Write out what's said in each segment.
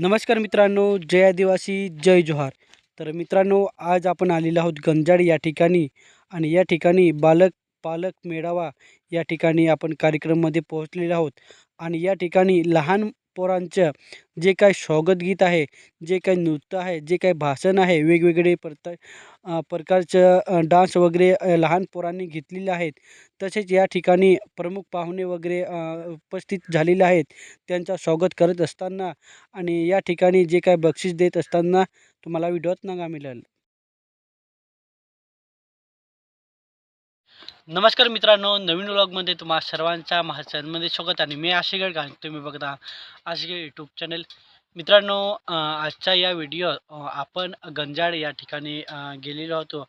नमस्कार मित्रांनो जय आदिवासी जय जोहार. तर मित्रांनो आज आपण आलेलो आहोत गंजाड या ठिकाणी आणि या ठिकाणी बालक पालक मेळावा या ठिकाणी आपण कार्यक्रममध्ये पोहोचलेलो आहोत. आणि या ठिकाणी लहान पोरांचं जे काय स्वागत गीत आहे जे काही नृत्य आहे जे काही भाषण आहे वेगवेगळे प्रता प्रकारचं डान्स वगैरे लहान पोरांनी घेतलेले आहेत. तसेच या ठिकाणी प्रमुख पाहुणे वगैरे उपस्थित झालेले आहेत. त्यांचा स्वागत करत असताना आणि या ठिकाणी जे काय बक्षीस देत असताना तुम्हाला व्हिडिओत नगा मिळेल. नमस्कार मित्रांनो नवीन व्लॉगमध्ये तुम्हा सर्वांच्या महाचॅनलमध्ये स्वागत आणि मी आशिगड गाण तुम्ही बघता आशिगड यूट्यूब चॅनल मित्रांनो आजच्या या व्हिडिओ आपण गंजाड या ठिकाणी गेलेलो होतो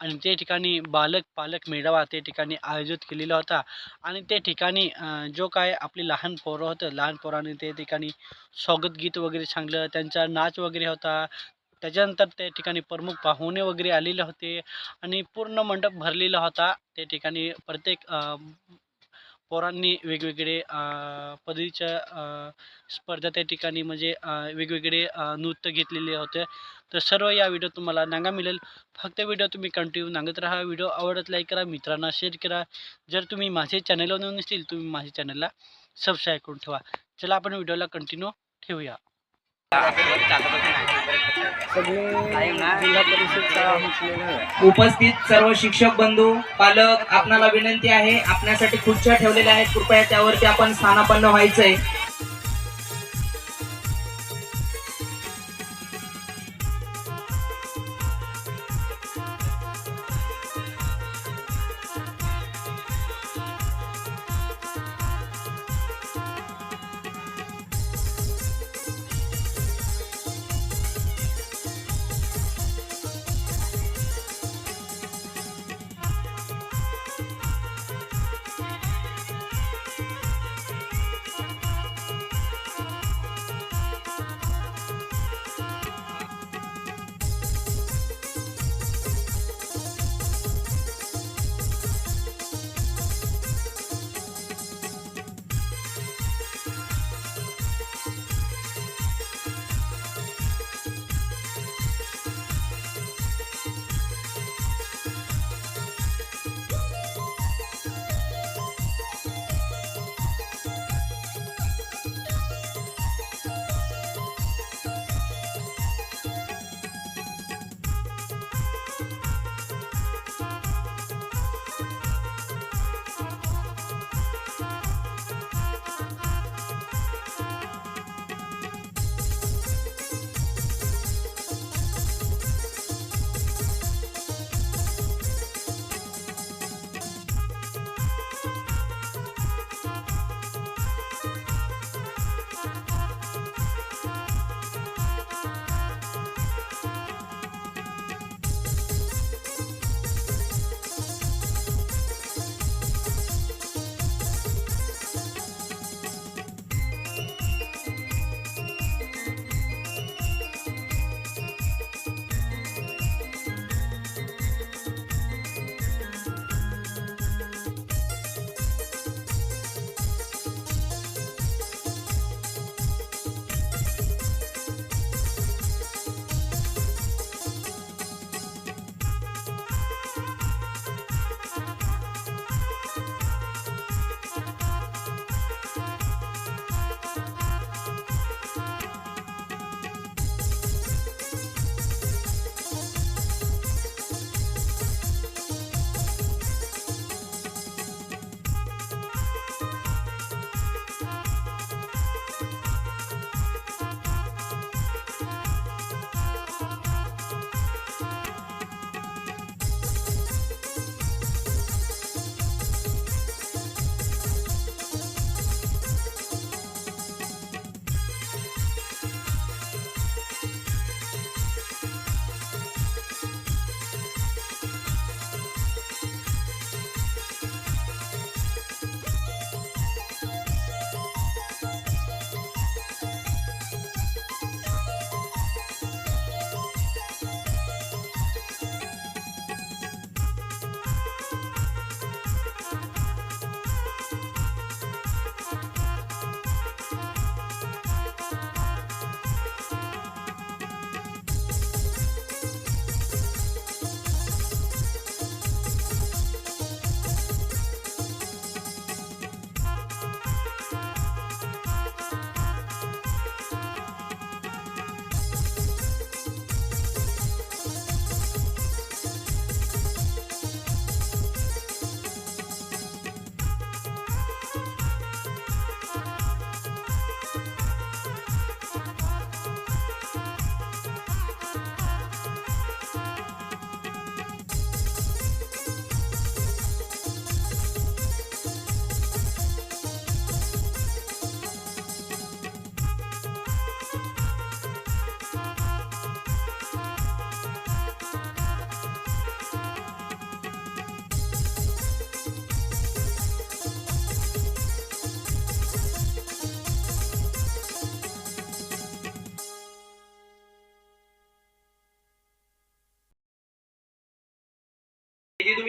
आणि ते ठिकाणी बालक पालक मेळावा ते ठिकाणी आयोजित केलेला होता आणि ते ठिकाणी जो काय आपली लहान पोरं होतं लहान पोरांनी ते ठिकाणी स्वागत गीत वगैरे सांगलं त्यांचा नाच वगैरे होता त्याच्यानंतर त्या ठिकाणी प्रमुख पाहुणे वगैरे आलेले होते आणि पूर्ण मंडप भरलेला होता. त्या ठिकाणी प्रत्येक पोरांनी वेगवेगळे पदवीच्या स्पर्धा त्या ठिकाणी म्हणजे वेगवेगळे नृत्य घेतलेले होते. तर सर्व या व्हिडिओ तुम्हाला नांगा मिळेल. फक्त व्हिडिओ तुम्ही कंटिन्यू नांगत राहा. व्हिडिओ आवडत लाईक करा. मित्रांना शेअर करा. जर तुम्ही माझे चॅनलवर नसतील तुम्ही माझ्या चॅनलला सबस्क्राईब करून ठेवा. चला आपण व्हिडिओला कंटिन्यू ठेवूया. उपस्थित सर्व शिक्षक बंधू पालक आपणाला विनंती आहे आपल्यासाठी खुर्च्या ठेवलेल्या आहेत. कृपया त्यावरती आपण स्थानापन्न व्हायचंय.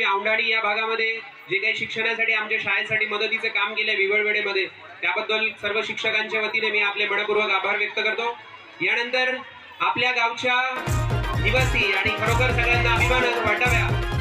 औंढाणी या भागामध्ये जे काही शिक्षणासाठी आमच्या शाळेसाठी मदतीचं काम केलं विवळ वेळेमध्ये त्याबद्दल सर्व शिक्षकांच्या वतीने मी आपले मनपूर्वक आभार व्यक्त करतो. यानंतर आपल्या गावच्या निवासी आणि खरोखर सगळ्यांना अभिमान वाटाव्या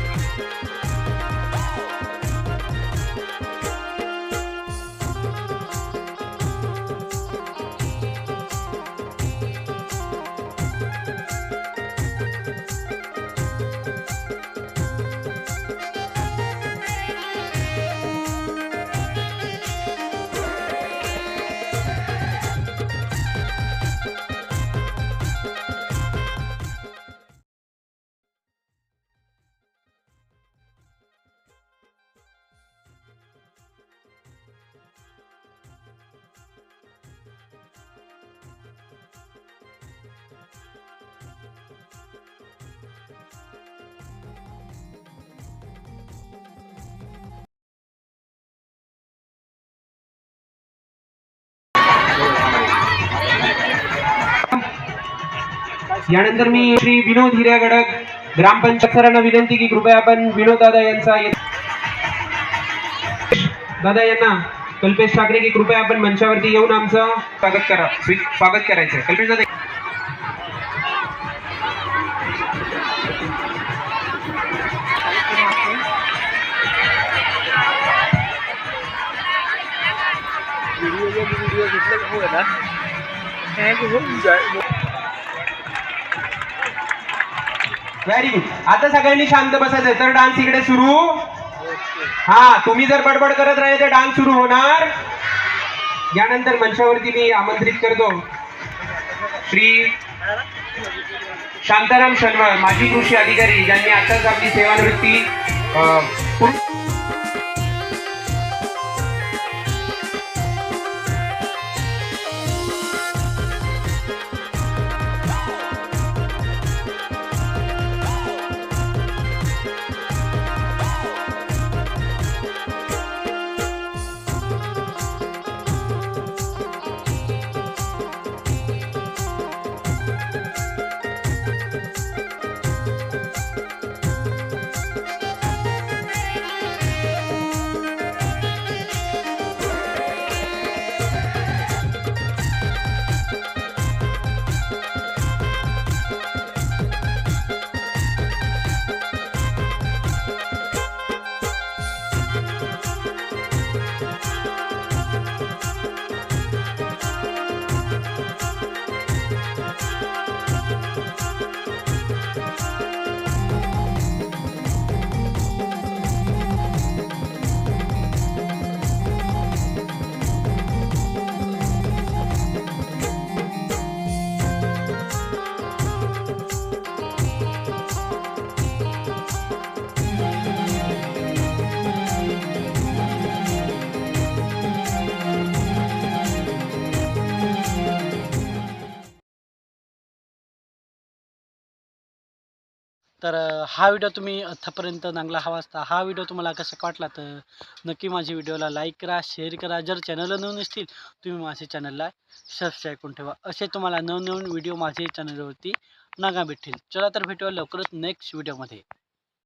यानंतर मी श्री विनोद हिरेगडक ग्रामपंचायत विनंती की कृपया आपण विनोद दादा यांचा दादा यांना कल्पेश ठाकरे की कृपया आपण मंचावरती येऊन आमचं स्वागत करा. स्वागत करायचं कल्पेश दादा व्हेरी गुड आता सगळ्यांनी शांत बसायचं तर डान्स इकडे सुरू. हा तुम्ही जर बडबड करत राहिले तर डान्स सुरू होणार. यानंतर मंचावरती मी आमंत्रित करतो. श्री शांताराम शर्मा माजी कृषी अधिकारी ज्यांनी आताच आपली सेवानिवृत्ती तर हा व्हिडिओ तुम्ही आत्तापर्यंत चांगला हवा असता हा व्हिडिओ तुम्हाला कसा वाटला तर नक्की माझ्या व्हिडिओला लाईक करा शेअर करा. जर चॅनलला नवीन असतील तुम्ही माझ्या चॅनलला सबस्क्राईब करून ठेवा. असे तुम्हाला नवनवीन व्हिडिओ माझ्या चॅनलवरती नागा भेटतील चला तर भेटूया लवकरच नेक्स्ट व्हिडिओमध्ये.